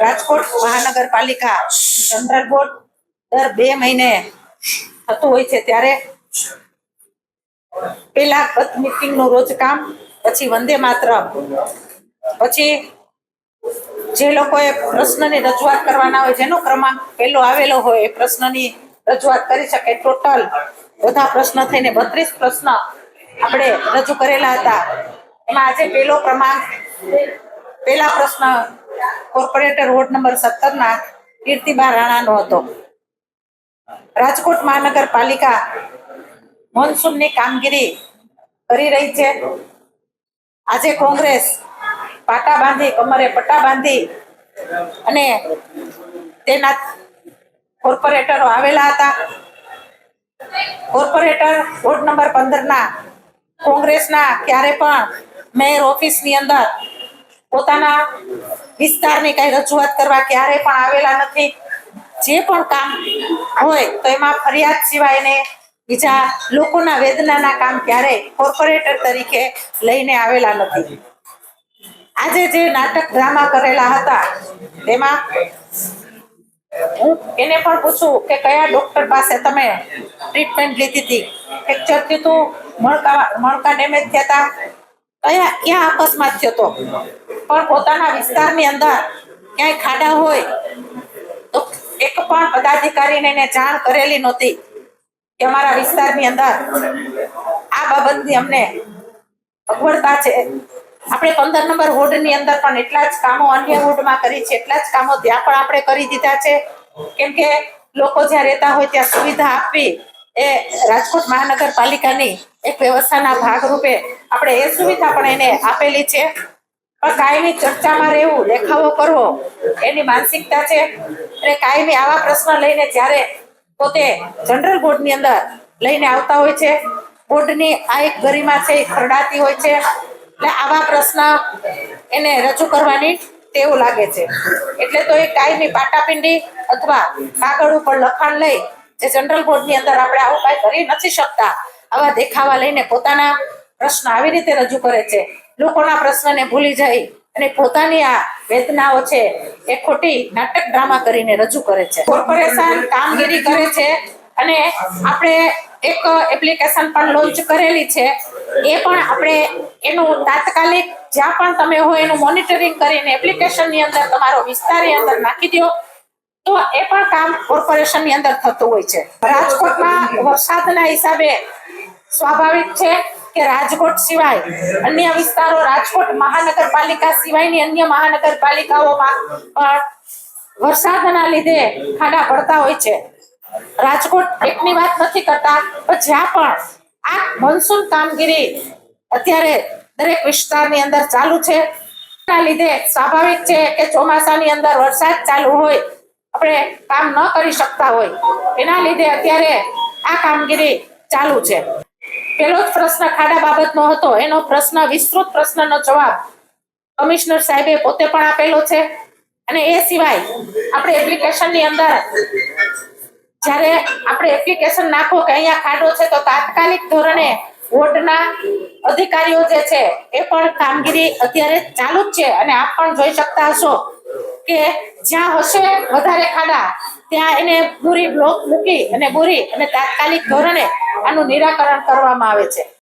રાજકોટ મહાનગરપાલિકા general board દર બે મહિને થતું હોય છે ત્યારે પેલા ગત મિટિંગનું રોજ કામ, પછી વંદે માત્ર પછી જે લોકોએ પ્રશ્નની રજૂઆત કરવાના હોય, જેનો ક્રમાંક પહેલો આવેલો હોય, એ પ્રશ્નની રજૂઆત કરી શકે. ટોટલ બધા પ્રશ્ન થઈને બત્રીસ પ્રશ્ન આપણે રજૂ કરેલા હતા. એમાં આજે પહેલો ક્રમાંક પહેલા પ્રશ્ન કોર્પોરેટર વોર્ડ નંબર સત્તર ના કીર્તિબા રાણાનો હતો. રાજકોટ મહાનગરપાલિકા મોન્સૂનની કામગીરી કરી રહી છે. આજે કોંગ્રેસ પાટા બાંધી, કમરે પટ્ટા બાંધી અને તેના કોર્પોરેટરો આવેલા હતા. કોર્પોરેટર વોર્ડ નંબર પંદર ના કોંગ્રેસના ક્યારે પણ મેયર ઓફિસની અંદર પોતાના વિસ્તારની કઈ રજૂઆત કરવા ક્યારે પણ આવેલા નથી. જે પણ કામ હોય તો એમાં ફરિયાદ સિવાયને બીજા લોકોના વેદનાના કામ ક્યારે કોર્પોરેટર તરીકે લઈને આવેલા નથી. આજે જે નાટક ડ્રામા કરેલા હતા તેમાં હું એને પણ પૂછું કે કયા ડોક્ટર પાસે તમે ટ્રીટમેન્ટ લીધી હતી? ફ્રેક્ચર થયું હતું મણકા મણકા ડેમેજ થયા હતા કયા, ક્યાં અકસ્માત થયો હતો પણ પોતાના વિસ્તારની અંદર ક્યાંય ખાડા હોય, તો એક પણ પદાધિકારીને એને જાણ કરેલી નહોતી કે અમારા વિસ્તારની અંદર આ બાબતની અમને અગવડતા છે. આપણે પંદર નંબર વોર્ડની અંદર પણ એટલા જ કામો અન્ય વોર્ડમાં કરી છે, એટલા જ કામો ત્યાં પણ આપણે કરી દીધા છે. કેમ કે લોકો જ્યાં રહેતા હોય ત્યાં સુવિધા આપવી એ રાજકોટ મહાનગરપાલિકાની એક વ્યવસ્થાના ભાગરૂપે આપણે એ સુવિધા પણ એને આપેલી છે. પણ કાયમી ચર્ચામાં રહેવું, દેખાવો કરવો, એની માનસિકતા છે. અને કાયમી આવા પ્રશ્ન લઈને જ્યારે પોતે જનરલ બોર્ડની અંદર લઈને આવતા હોય છે, બોર્ડની આ એક ગરિમા છે, એ ખરડાતી હોય છે. એટલે આવા પ્રશ્ન એને રજૂ કરવાની તેવું લાગે છે. એટલે તો એ કાયમી પાટાપિંડી અથવા કાગળ ઉપર લખાણ લઈ જે જનરલ બોર્ડની અંદર આપણે આવું કાંઈ કરી નથી શકતા, આવા દેખાવા લઈને પોતાના પ્રશ્ન આવી રીતે રજૂ કરે છે. લોકોના પ્રશ્નને ભૂલી જાય અને પોતાની આ વેદનાઓ છે એ ખોટી નાટક ડ્રામા કરીને રજૂ કરે છે. કોર્પોરેશન કામગીરી કરે છે અને આપણે એક એપ્લિકેશન પણ લોન્ચ કરેલી છે. એ પણ આપણે એનું તાત્કાલિક જ્યાં પણ તમે હો એનું મોનિટરિંગ કરીને એપ્લિકેશનની અંદર તમારો વિસ્તારની અંદર નાખી દો. તો એ પણ કામ કોર્પોરેશનની અંદર થતું હોય છે. રાજકોટમાં વરસાદના હિસાબે સ્વાભાવિક છે. કે રાજકોટ સિવાય અન્ય વિસ્તારો રાજકોટ મહાનગરપાલિકા સિવાયની અન્ય મહાનગરપાલિકાઓમાં પણ વરસાદના લીધે ખાડા પડતા હોય છે. રાજકોટ એકની વાત નથી કરતા, પણ જ્યાં પણ આ મોન્સૂન કામગીરી અત્યારે દરેક વિસ્તારની અંદર ચાલુ છે. એના લીધે સ્વાભાવિક છે કે ચોમાસાની અંદર વરસાદ ચાલુ હોય, આપણે કામ ન કરી શકતા હોય. એના લીધે અત્યારે આ કામગીરી ચાલુ છે. પેલો જ પ્રશ્ન ખાડા બાબતનો હતો. એનો પ્રશ્ન, વિસ્તૃત પ્રશ્નનો જવાબ કમિશનર સાહેબે પોતે પણ આપેલો છે. અને એ સિવાય આપણે એપ્લિકેશનની અંદર જ્યારે આપણે એપ્લિકેશન નાખો કે અહીંયા ખાડો છે, તો તાત્કાલિક ધોરણે વોર્ડના અધિકારીઓ જે છે, એ પણ કામગીરી અત્યારે ચાલુ જ છે. અને આપ પણ જોઈ શકતા હશો કે જ્યાં હશે વધારે ખાડા, ત્યાં એને બુરી બ્લોક મૂકી અને બુરી અને તાત્કાલિક ધોરણે આનું નિરાકરણ કરવામાં આવે છે.